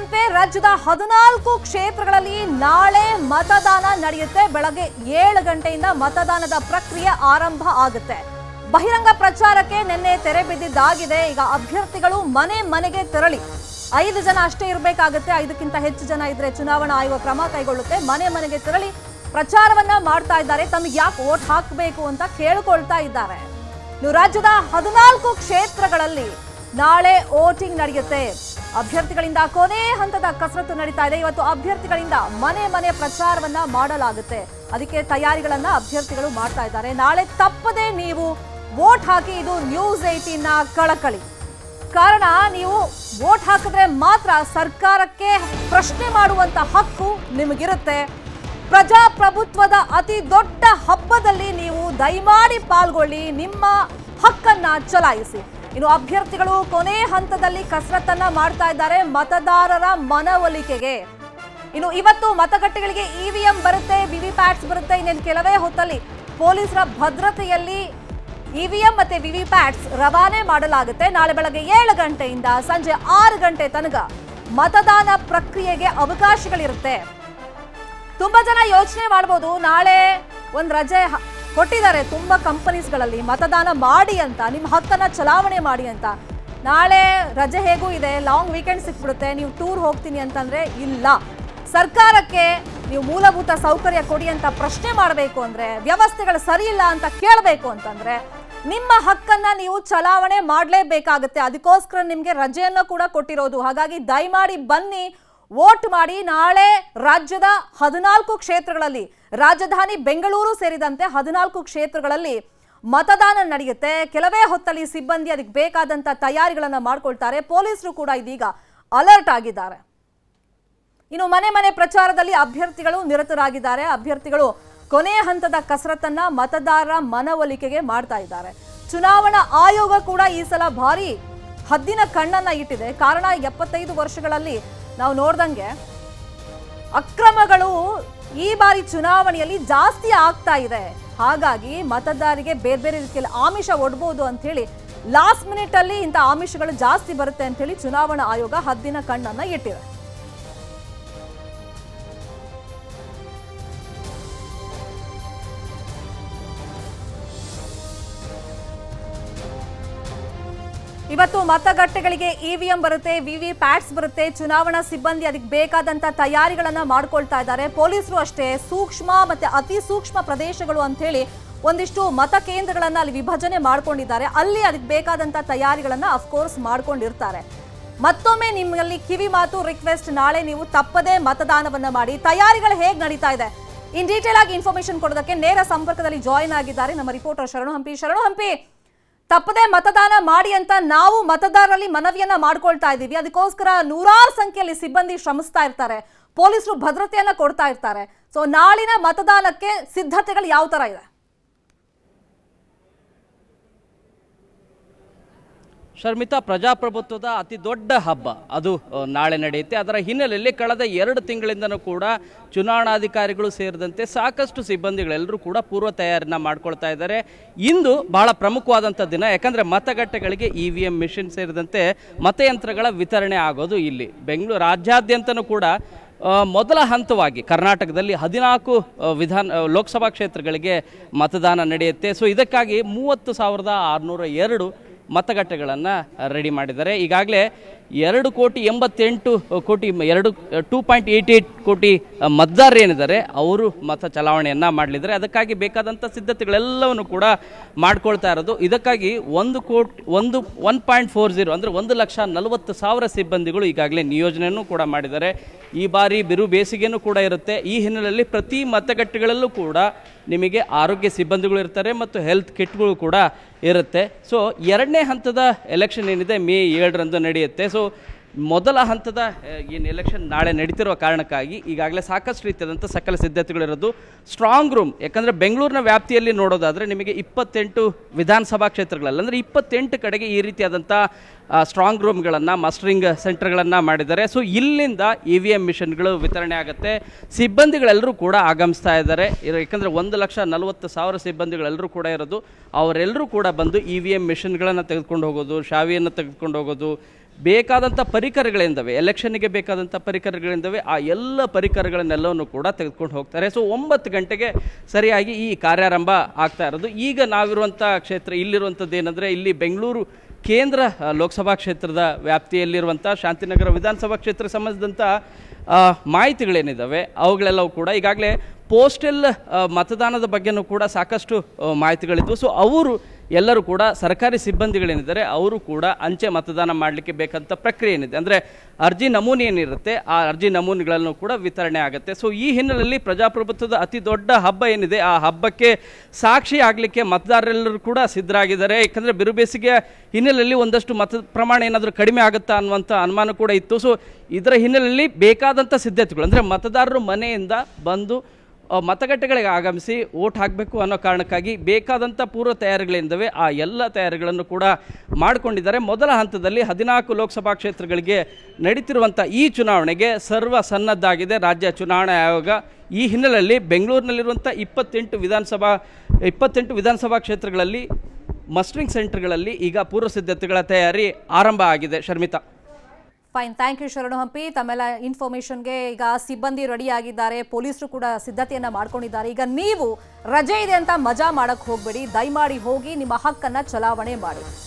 ಸೇರಿದಂತೆ ರಾಜ್ಯದ ಹದಿನಾಲ್ಕು ಕ್ಷೇತ್ರಗಳಲ್ಲಿ ನಾಳೆ ಮತದಾನ ನಡೆಯುತ್ತೆ. ಬೆಳಗ್ಗೆ ಏಳು ಗಂಟೆಯಿಂದ ಮತದಾನದ ಪ್ರಕ್ರಿಯೆ ಆರಂಭ ಆಗುತ್ತೆ. ಬಹಿರಂಗ ಪ್ರಚಾರಕ್ಕೆ ನಿನ್ನೆ ತೆರೆ ಬಿದ್ದಿದ್ದಾಗಿದೆ. ಈಗ ಅಭ್ಯರ್ಥಿಗಳು ಮನೆ ಮನೆಗೆ ತೆರಳಿ. ಐದು ಜನ ಅಷ್ಟೇ ಇರಬೇಕಾಗುತ್ತೆ. ಐದಕ್ಕಿಂತ ಹೆಚ್ಚು ಜನ ಇದ್ರೆ ಚುನಾವಣಾ ಆಯೋಗ ಕ್ರಮ ಕೈಗೊಳ್ಳುತ್ತೆ. ಮನೆ ಮನೆಗೆ ತೆರಳಿ ಪ್ರಚಾರವನ್ನ ಮಾಡ್ತಾ ಇದ್ದಾರೆ. ತಮಗೆ ಯಾಕೆ ವೋಟ್ ಹಾಕಬೇಕು ಅಂತ ಕೇಳ್ಕೊಳ್ತಾ ಇದ್ದಾರೆ. ರಾಜ್ಯದ ಹದಿನಾಲ್ಕು ಕ್ಷೇತ್ರಗಳಲ್ಲಿ ನಾಳೆ ವೋಟಿಂಗ್ ನಡೆಯುತ್ತೆ. ಅಭ್ಯರ್ಥಿಗಳಿಂದ ಕೊನೆ ಹಂತದ ಕಸರತ್ತು ನಡೀತಾ ಇದೆ. ಇವತ್ತು ಅಭ್ಯರ್ಥಿಗಳಿಂದ ಮನೆ ಮನೆ ಪ್ರಚಾರವನ್ನ ಮಾಡಲಾಗುತ್ತೆ. ಅದಕ್ಕೆ ತಯಾರಿಗಳನ್ನ ಅಭ್ಯರ್ಥಿಗಳು ಮಾಡ್ತಾ ಇದ್ದಾರೆ. ನಾಳೆ ತಪ್ಪದೆ ನೀವು ವೋಟ್ ಹಾಕಿ ಇದು ನ್ಯೂಸ್ ಏಟೀನ್ ಕಳಕಳಿ. ಕಾರಣ ನೀವು ವೋಟ್ ಹಾಕಿದ್ರೆ ಮಾತ್ರ ಸರ್ಕಾರಕ್ಕೆ ಪ್ರಶ್ನೆ ಮಾಡುವಂತ ಹಕ್ಕು ನಿಮಗಿರುತ್ತೆ. ಪ್ರಜಾಪ್ರಭುತ್ವದ ಅತಿ ದೊಡ್ಡ ಹಬ್ಬದಲ್ಲಿ ನೀವು ದಯಮಾಡಿ ಪಾಲ್ಗೊಳ್ಳಿ. ನಿಮ್ಮ ಹಕ್ಕನ್ನ ಚಲಾಯಿಸಿ. ಇನ್ನು ಅಭ್ಯರ್ಥಿಗಳು ಕೊನೆ ಹಂತದಲ್ಲಿ ಕಸರತ್ತನ್ನ ಮಾಡ್ತಾ ಇದ್ದಾರೆ ಮತದಾರರ ಮನವೊಲಿಕೆಗೆ. ಇನ್ನು ಇವತ್ತು ಮತಗಟ್ಟೆಗಳಿಗೆ ಇವಿಎಂ ಬರುತ್ತೆ, ವಿವಿಪ್ಯಾಟ್ಸ್ ಬರುತ್ತೆ, ಇನ್ನೇನು ಕೆಲವೇ ಹೊತ್ತಲ್ಲಿ ಪೊಲೀಸರ ಭದ್ರತೆಯಲ್ಲಿ ಇವಿಎಂ ಮತ್ತೆ ವಿವಿಪ್ಯಾಟ್ಸ್ ರವಾನೆ ಮಾಡಲಾಗುತ್ತೆ. ನಾಳೆ ಬೆಳಗ್ಗೆ ಏಳು ಗಂಟೆಯಿಂದ ಸಂಜೆ ಆರು ಗಂಟೆ ತನಕ ಮತದಾನ ಪ್ರಕ್ರಿಯೆಗೆ ಅವಕಾಶಗಳಿರುತ್ತೆ. ತುಂಬಾ ಜನ ಯೋಚನೆ ಮಾಡ್ಬೋದು, ನಾಳೆ ಒಂದು ರಜೆ ಕೊಟ್ಟಿದ್ದಾರೆ. ತುಂಬ ಕಂಪನೀಸ್ಗಳಲ್ಲಿ ಮತದಾನ ಮಾಡಿ ಅಂತ, ನಿಮ್ಮ ಹಕ್ಕನ್ನು ಚಲಾವಣೆ ಮಾಡಿ ಅಂತ. ನಾಳೆ ರಜೆ ಹೇಗೂ ಇದೆ, ಲಾಂಗ್ ವೀಕೆಂಡ್ ಸಿಕ್ಬಿಡುತ್ತೆ, ನೀವು ಟೂರ್ ಹೋಗ್ತೀನಿ ಅಂತಂದರೆ ಇಲ್ಲ. ಸರ್ಕಾರಕ್ಕೆ ನೀವು ಮೂಲಭೂತ ಸೌಕರ್ಯ ಕೊಡಿ ಅಂತ ಪ್ರಶ್ನೆ ಮಾಡಬೇಕು ಅಂದರೆ, ವ್ಯವಸ್ಥೆಗಳು ಸರಿ ಇಲ್ಲ ಅಂತ ಕೇಳಬೇಕು ಅಂತಂದರೆ, ನಿಮ್ಮ ಹಕ್ಕನ್ನ ನೀವು ಚಲಾವಣೆ ಮಾಡಲೇಬೇಕಾಗುತ್ತೆ. ಅದಕ್ಕೋಸ್ಕರ ನಿಮಗೆ ರಜೆಯನ್ನು ಕೂಡ ಕೊಟ್ಟಿರೋದು. ಹಾಗಾಗಿ ದಯಮಾಡಿ ಬನ್ನಿ ವೋಟ್ ಮಾಡಿ ನಾಳೆ ರಾಜ್ಯದ ಹದಿನಾಲ್ಕು ಕ್ಷೇತ್ರಗಳಲ್ಲಿ, ರಾಜಧಾನಿ ಬೆಂಗಳೂರು ಸೇರಿದಂತೆ ಹದಿನಾಲ್ಕು ಕ್ಷೇತ್ರಗಳಲ್ಲಿ ಮತದಾನ ನಡೆಯುತ್ತೆ. ಕೆಲವೇ ಹೊತ್ತಲ್ಲಿ ಸಿಬ್ಬಂದಿ ಅದಕ್ಕೆ ಬೇಕಾದಂತ ತಯಾರಿಗಳನ್ನ ಮಾಡ್ಕೊಳ್ತಾರೆ. ಪೊಲೀಸರು ಕೂಡ ಇದೀಗ ಅಲರ್ಟ್ ಆಗಿದ್ದಾರೆ. ಇನ್ನು ಮನೆ ಮನೆ ಪ್ರಚಾರದಲ್ಲಿ ಅಭ್ಯರ್ಥಿಗಳು ನಿರತರಾಗಿದ್ದಾರೆ. ಅಭ್ಯರ್ಥಿಗಳು ಕೊನೆಯ ಹಂತದ ಕಸರತ್ತನ್ನ ಮತದಾರರ ಮನವೊಲಿಕೆಗೆ ಮಾಡ್ತಾ ಇದ್ದಾರೆ. ಚುನಾವಣಾ ಆಯೋಗ ಕೂಡ ಈ ಸಲ ಭಾರಿ ಹದ್ದಿನ ಕಣ್ಣನ್ನ ಇಟ್ಟಿದೆ. ಕಾರಣ ಎಪ್ಪತ್ತೈದು ವರ್ಷಗಳಲ್ಲಿ ನಾವು ನೋಡ್ದಂಗೆ ಅಕ್ರಮಗಳು ಈ ಬಾರಿ ಚುನಾವಣೆಯಲ್ಲಿ ಜಾಸ್ತಿ ಆಗ್ತಾ ಇದೆ. ಹಾಗಾಗಿ ಮತದಾರರಿಗೆ ಬೇರೆ ಬೇರೆ ರೀತಿಯಲ್ಲಿ ಆಮಿಷ ಒಡ್ಬೋದು ಅಂತ ಹೇಳಿ ಲಾಸ್ಟ್ ಮಿನಿಟ್ ಅಲ್ಲಿ ಇಂಥ ಆಮಿಷಗಳು ಜಾಸ್ತಿ ಬರುತ್ತೆ ಅಂತ ಹೇಳಿ ಚುನಾವಣಾ ಆಯೋಗ ಹದ್ದಿನ ಕಣ್ಣನ್ನ ಇಟ್ಟಿದೆ ಇವತ್ತು ಮತಗಟ್ಟೆಗಳಿಗೆ ಇವಿಎಂ ಬರುತ್ತೆ, ವಿವಿ ಪ್ಯಾಟ್ಸ್ ಬರುತ್ತೆ, ಚುನಾವಣಾ ಸಿಬ್ಬಂದಿ ಅದಕ್ಕೆ ಬೇಕಾದಂತ ತಯಾರಿಗಳನ್ನ ಮಾಡ್ಕೊಳ್ತಾ ಇದ್ದಾರೆ. ಪೊಲೀಸರು ಅಷ್ಟೇ ಸೂಕ್ಷ್ಮ ಮತ್ತೆ ಅತಿ ಸೂಕ್ಷ್ಮ ಪ್ರದೇಶಗಳು ಅಂತ ಹೇಳಿ ಒಂದಿಷ್ಟು ಮತಕೇಂದ್ರಗಳನ್ನ ಅಲ್ಲಿ ವಿಭಜನೆ ಮಾಡ್ಕೊಂಡಿದ್ದಾರೆ. ಅಲ್ಲಿ ಅದಕ್ಕೆ ಬೇಕಾದಂತ ತಯಾರಿಗಳನ್ನ ಅಫ್ಕೋರ್ಸ್ ಮಾಡ್ಕೊಂಡಿರ್ತಾರೆ. ಮತ್ತೊಮ್ಮೆ ನಿಮ್ಮಲ್ಲಿ ಕಿವಿ ಮಾತು ರಿಕ್ವೆಸ್ಟ್ ನಾಳೆ ನೀವು ತಪ್ಪದೇ ಮತದಾನವನ್ನ ಮಾಡಿ. ತಯಾರಿಗಳು ಹೇಗೆ ನಡೀತಾ ಇದೆ? ಇನ್ ಡೀಟೇಲ್ ಆಗಿ ಇನ್ಫಾರ್ಮೇಶನ್ ಕೊಡೋದಕ್ಕೆ ನೇರ ಸಂಪರ್ಕದಲ್ಲಿ ಜಾಯಿನ್ ಆಗಿದ್ದಾರೆ ನಮ್ಮ ರಿಪೋರ್ಟರ್ ಶರಣು ಹಂಪಿ. ಶರಣು ಹಂಪಿ ತಪ್ಪದೆ ಮತದಾನ ಮಾಡಿ ಅಂತ ನಾವು ಮತದಾರರಲ್ಲಿ ಮನವಿಯನ್ನ ಮಾಡ್ಕೊಳ್ತಾ ಇದ್ದೀವಿ. ಅದಕ್ಕೋಸ್ಕರ ನೂರಾರು ಸಂಖ್ಯೆಯಲ್ಲಿ ಸಿಬ್ಬಂದಿ ಶ್ರಮಿಸ್ತಾ ಇರ್ತಾರೆ. ಪೊಲೀಸರು ಭದ್ರತೆಯನ್ನ ಕೊಡ್ತಾ ಇರ್ತಾರೆ. ಸೊ ನಾಳಿನ ಮತದಾನಕ್ಕೆ ಸಿದ್ಧತೆಗಳು ಯಾವ ತರ ಇದೆ? ಶರ್ಮಿತಾ, ಪ್ರಜಾಪ್ರಭುತ್ವದ ಅತಿ ದೊಡ್ಡ ಹಬ್ಬ. ಅದು ನಾಳೆ ನಡೆಯುತ್ತೆ. ಅದರ ಹಿನ್ನೆಲೆಯಲ್ಲಿ ಕಳೆದ ಎರಡು ತಿಂಗಳಿಂದನೂ ಕೂಡ ಚುನಾವಣಾಧಿಕಾರಿಗಳು ಸೇರಿದಂತೆ ಸಾಕಷ್ಟು ಸಿಬ್ಬಂದಿಗಳೆಲ್ಲರೂ ಕೂಡ ಪೂರ್ವ ತಯಾರಿನ ಮಾಡ್ಕೊಳ್ತಾ ಇದ್ದಾರೆ. ಇಂದು ಬಹಳ ಪ್ರಮುಖವಾದಂಥ ದಿನ, ಯಾಕಂದರೆ ಮತಗಟ್ಟೆಗಳಿಗೆ ಇ ವಿ ಎಂ ಮಿಷಿನ್ ಸೇರಿದಂತೆ ಮತಯಂತ್ರಗಳ ವಿತರಣೆ ಆಗೋದು ಇಲ್ಲಿ. ಬೆಂಗಳೂರು ರಾಜ್ಯಾದ್ಯಂತನೂ ಕೂಡ ಮೊದಲ ಹಂತವಾಗಿ ಕರ್ನಾಟಕದಲ್ಲಿ ಹದಿನಾಲ್ಕು ವಿಧಾನ ಲೋಕಸಭಾ ಕ್ಷೇತ್ರಗಳಿಗೆ ಮತದಾನ ನಡೆಯುತ್ತೆ. ಸೊ ಇದಕ್ಕಾಗಿ ಮೂವತ್ತು ಸಾವಿರದ ಆರುನೂರ ಎರಡು ಮತಗಟ್ಟೆಗಳನ್ನು ರೆಡಿ ಮಾಡಿದ್ದಾರೆ. ಈಗಾಗಲೇ ಎರಡು ಕೋಟಿ ಎಂಬತ್ತೆಂಟು ಕೋಟಿ, ಎರಡು ಟೂ ಪಾಯಿಂಟ್ ಏಯ್ಟಿ ಏಯ್ಟ್ ಕೋಟಿ ಮತದಾರರು ಏನಿದ್ದಾರೆ, ಅವರು ಮತ ಚಲಾವಣೆಯನ್ನು ಮಾಡಲಿದ್ದಾರೆ. ಅದಕ್ಕಾಗಿ ಬೇಕಾದಂಥ ಸಿದ್ಧತೆಗಳೆಲ್ಲವನ್ನು ಕೂಡ ಮಾಡ್ಕೊಳ್ತಾ ಇರೋದು. ಇದಕ್ಕಾಗಿ ಒಂದು ಕೋಟಿ, ಒಂದು ಒನ್ ಪಾಯಿಂಟ್ ಫೋರ್ ಜೀರೋ ಅಂದರೆ ಒಂದು ಲಕ್ಷ ನಲವತ್ತು ಸಾವಿರ ಸಿಬ್ಬಂದಿಗಳು ಈಗಾಗಲೇ ನಿಯೋಜನೆಯನ್ನು ಕೂಡ ಮಾಡಿದ್ದಾರೆ. ಈ ಬಾರಿ ಬಿರು ಬೇಸಿಗೆಯೂ ಕೂಡ ಇರುತ್ತೆ. ಈ ಹಿನ್ನೆಲೆಯಲ್ಲಿ ಪ್ರತಿ ಮತಗಟ್ಟೆಗಳಲ್ಲೂ ಕೂಡ ನಿಮಗೆ ಆರೋಗ್ಯ ಸಿಬ್ಬಂದಿಗಳು ಇರ್ತಾರೆ ಮತ್ತು ಹೆಲ್ತ್ ಕಿಟ್ಗಳು ಕೂಡ ಇರುತ್ತೆ. ಸೊ ಎರಡನೇ ಹಂತದ ಎಲೆಕ್ಷನ್ ಏನಿದೆ, ಮೇ ಏಳರಂದು ನಡೆಯುತ್ತೆ. ಸೊ ಮೊದಲ ಹಂತದ ಏನು ಎಲೆಕ್ಷನ್ ನಾಳೆ ನಡೀತಿರುವ ಕಾರಣಕ್ಕಾಗಿ ಈಗಾಗಲೇ ಸಾಕಷ್ಟು ರೀತಿಯಾದಂಥ ಸಕಲ ಸಿದ್ಧತೆಗಳಿರೋದು ಸ್ಟ್ರಾಂಗ್ ರೂಮ್ ಯಾಕಂದರೆ ಬೆಂಗಳೂರಿನ ವ್ಯಾಪ್ತಿಯಲ್ಲಿ ನೋಡೋದಾದರೆ ನಿಮಗೆ ಇಪ್ಪತ್ತೆಂಟು ವಿಧಾನಸಭಾ ಕ್ಷೇತ್ರಗಳಲ್ಲಿ, ಅಂದರೆ ಇಪ್ಪತ್ತೆಂಟು ಕಡೆಗೆ ಈ ರೀತಿಯಾದಂಥ ಸ್ಟ್ರಾಂಗ್ ರೂಮ್ಗಳನ್ನು ಮಸ್ಟರಿಂಗ್ ಸೆಂಟರ್ಗಳನ್ನು ಮಾಡಿದ್ದಾರೆ. ಸೊ ಇಲ್ಲಿಂದ ಇ ವಿ ಎಂ ಮಿಷನ್ಗಳು ವಿತರಣೆ ಆಗುತ್ತೆ. ಸಿಬ್ಬಂದಿಗಳೆಲ್ಲರೂ ಕೂಡ ಆಗಮಿಸ್ತಾ ಇದ್ದಾರೆ. ಯಾಕಂದರೆ ಒಂದು ಲಕ್ಷ ನಲವತ್ತು ಸಾವಿರ ಸಿಬ್ಬಂದಿಗಳೆಲ್ಲರೂ ಕೂಡ ಇರೋದು. ಅವರೆಲ್ಲರೂ ಕೂಡ ಬಂದು ಇ ವಿ ಎಂ ಮಿಷನ್ಗಳನ್ನು ತೆಗೆದುಕೊಂಡು ಹೋಗೋದು, ಶಾವಿಯನ್ನು ತೆಗೆದುಕೊಂಡು ಹೋಗೋದು ಬೇಕಾದಂಥ ಪರಿಕರಗಳಿಂದವೆ ಎಲೆಕ್ಷನ್ಗೆ ಬೇಕಾದಂಥ ಪರಿಕರಗಳಿಂದವೆ, ಆ ಎಲ್ಲ ಪರಿಕರಗಳನ್ನೆಲ್ಲವನ್ನು ಕೂಡ ತೆಗೆದುಕೊಂಡು ಹೋಗ್ತಾರೆ. ಸೊ ಒಂಬತ್ತು ಗಂಟೆಗೆ ಸರಿಯಾಗಿ ಈ ಕಾರ್ಯಾರಂಭ ಆಗ್ತಾ ಇರೋದು. ಈಗ ನಾವಿರುವಂಥ ಕ್ಷೇತ್ರ, ಇಲ್ಲಿರುವಂಥದ್ದು ಏನಂದರೆ, ಇಲ್ಲಿ ಬೆಂಗಳೂರು ಕೇಂದ್ರ ಲೋಕಸಭಾ ಕ್ಷೇತ್ರದ ವ್ಯಾಪ್ತಿಯಲ್ಲಿರುವಂಥ ಶಾಂತಿನಗರ ವಿಧಾನಸಭಾ ಕ್ಷೇತ್ರ ಸಂಬಂಧಿಸಿದಂಥ ಮಾಹಿತಿಗಳೇನಿದ್ದಾವೆ ಅವುಗಳೆಲ್ಲವೂ ಕೂಡ ಈಗಾಗಲೇ ಪೋಸ್ಟಲ್ ಮತದಾನದ ಬಗ್ಗೆನೂ ಕೂಡ ಸಾಕಷ್ಟು ಮಾಹಿತಿಗಳಿದ್ವು. ಸೊ ಅವರು ಎಲ್ಲರೂ ಕೂಡ ಸರ್ಕಾರಿ ಸಿಬ್ಬಂದಿಗಳೇನಿದ್ದಾರೆ, ಅವರು ಕೂಡ ಅಂಚೆ ಮತದಾನ ಮಾಡಲಿಕ್ಕೆ ಬೇಕಂತ ಪ್ರಕ್ರಿಯೆ ಏನಿದೆ ಅಂದರೆ ಅರ್ಜಿ ನಮೂನೆ ಏನಿರುತ್ತೆ, ಆ ಅರ್ಜಿ ನಮೂನೆಗಳನ್ನು ಕೂಡ ವಿತರಣೆ ಆಗುತ್ತೆ. ಸೊ ಈ ಹಿನ್ನೆಲೆಯಲ್ಲಿ ಪ್ರಜಾಪ್ರಭುತ್ವದ ಅತಿ ದೊಡ್ಡ ಹಬ್ಬ ಏನಿದೆ, ಆ ಹಬ್ಬಕ್ಕೆ ಸಾಕ್ಷಿ ಆಗಲಿಕ್ಕೆ ಮತದಾರರೆಲ್ಲರೂ ಕೂಡ ಸಿದ್ಧರಾಗಿದ್ದಾರೆ. ಯಾಕಂದರೆ ಬಿರುಬೇಸಿಗೆ ಹಿನ್ನೆಲೆಯಲ್ಲಿ ಒಂದಷ್ಟು ಮತ ಪ್ರಮಾಣ ಏನಾದರೂ ಕಡಿಮೆ ಆಗುತ್ತಾ ಅನ್ನುವಂಥ ಅನುಮಾನ ಕೂಡ ಇತ್ತು. ಸೊ ಇದರ ಹಿನ್ನೆಲೆಯಲ್ಲಿ ಬೇಕಾದಂಥ ಸಿದ್ಧತೆಗಳು, ಅಂದರೆ ಮತದಾರರು ಮನೆಯಿಂದ ಬಂದು ಮತಗಟ್ಟೆಗಳಿಗೆ ಆಗಮಿಸಿ ಓಟ್ ಹಾಕಬೇಕು ಅನ್ನೋ ಕಾರಣಕ್ಕಾಗಿ ಬೇಕಾದಂಥ ಪೂರ್ವ ತಯಾರಿಗಳಿಂದವೆ ಆ ಎಲ್ಲ ತಯಾರಿಗಳನ್ನು ಕೂಡ ಮಾಡಿಕೊಂಡಿದ್ದಾರೆ. ಮೊದಲ ಹಂತದಲ್ಲಿ ಹದಿನಾಲ್ಕು ಲೋಕಸಭಾ ಕ್ಷೇತ್ರಗಳಿಗೆ ನಡೀತಿರುವಂಥ ಈ ಚುನಾವಣೆಗೆ ಸರ್ವ ಸನ್ನದ್ಧಾಗಿದೆ ರಾಜ್ಯ ಚುನಾವಣಾ ಆಯೋಗ. ಈ ಹಿನ್ನೆಲೆಯಲ್ಲಿ ಬೆಂಗಳೂರಿನಲ್ಲಿರುವಂಥ ಇಪ್ಪತ್ತೆಂಟು ವಿಧಾನಸಭಾ ಇಪ್ಪತ್ತೆಂಟು ವಿಧಾನಸಭಾ ಕ್ಷೇತ್ರಗಳಲ್ಲಿ ಮಸ್ಟ್ರಿಂಗ್ ಸೆಂಟರ್ಗಳಲ್ಲಿ ಈಗ ಪೂರ್ವ ಸಿದ್ಧತೆಗಳ ತಯಾರಿ ಆರಂಭ ಆಗಿದೆ. ಶರ್ಮಿತಾ. ಫೈನ್ ಥ್ಯಾಂಕ್ ಯು ಶರಣು ಹಂಪಿ. ತಮ್ಮೆಲ್ಲ ಇನ್ಫಾರ್ಮೇಶನ್ಗೆ ಈಗ ಸಿಬ್ಬಂದಿ ರೆಡಿ ಆಗಿದ್ದಾರೆ ಪೊಲೀಸರು ಕೂಡ ಸಿದ್ಧತೆಯನ್ನು ಮಾಡ್ಕೊಂಡಿದ್ದಾರೆ. ಈಗ ನೀವು ರಜೆ ಇದೆ ಅಂತ ಮಜಾ ಮಾಡಕ್ಕೆ ಹೋಗಬೇಡಿ. ದಯಮಾಡಿ ಹೋಗಿ ನಿಮ್ಮ ಹಕ್ಕನ್ನು ಚಲಾವಣೆ ಮಾಡಿ.